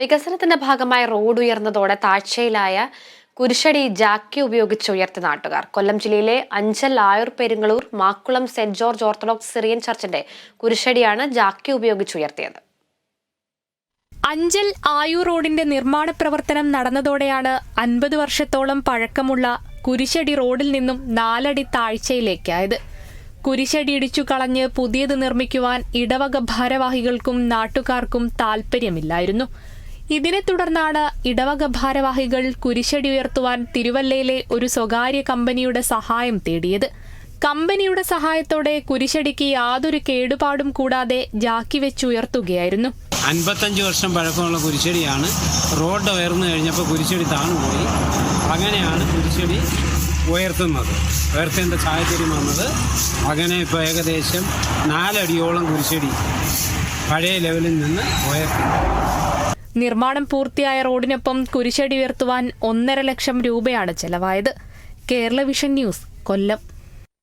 വികസനത്തിന്റെ ഭാഗമായി റോഡ് ഉയർന്നതോടെ താഴ്ചയിലായ കുരിശടി ജാക്കി ഉപയോഗിച്ച് ഉയർത്തി നാട്ടുകാർ. കൊല്ലം ജില്ലയിലെ Anchal Ayur Perungalur Makkulam saint George Orthodox Syrian ചർച്ചിന്റെ കുരിശടിയാണ് ജാക്കി ഉപയോഗിച്ച് ഉയർത്തിയത്. അഞ്ചൽ ആയൂർ റോഡിന്റെ നിർമ്മാണ പ്രവർത്തനം നടന്നതോടെയാണ് അൻപത് വർഷത്തോളം പഴക്കമുള്ള കുരിശടി റോഡിൽ നിന്നും നാലടി താഴ്ചയിലേക്കായത് കുരിശടി ഇടിച്ചു കളഞ്ഞ് പുതിയത് നിർമ്മിക്കുവാൻ ഇടവക ഭാരവാഹികൾക്കും നാട്ടുകാർക്കും താൽപ്പര്യമില്ലായിരുന്നു. ഇതിനെ തുടർന്നാണ് ഇടവക ഭാരവാഹികൾ കുരിശടി ഉയർത്തുവാൻ തിരുവല്ലയിലെ ഒരു സ്വകാര്യ കമ്പനിയുടെ സഹായം തേടിയത്. കമ്പനിയുടെ സഹായത്തോടെ കുരിശടിക്ക് യാതൊരു കേടുപാടും കൂടാതെ ജാക്കി വെച്ചുയർത്തുകയായിരുന്നു അൻപത്തഞ്ച് വർഷം പഴക്കമുള്ള കുരിശടിയാണ്. റോഡ് ഉയർന്നു കഴിഞ്ഞപ്പോൾ കുരിശടി താണുപോയി. അങ്ങനെയാണ് കുരിശടി ഉയർത്തുന്നത്. ഉയർത്തേണ്ട സാഹചര്യം വന്നത് അങ്ങനെ ഇപ്പോൾ ഏകദേശം നാലടിയോളം കുരിശടി പഴയ ലെവലിൽ നിന്ന് ഉയർത്തി. നിർമ്മാണം പൂർത്തിയായ റോഡിനൊപ്പം കുരിശടി ഉയർത്തുവാൻ ഒന്നര ലക്ഷം രൂപയാണ് ചെലവായത്. Kerala vision news Kollam.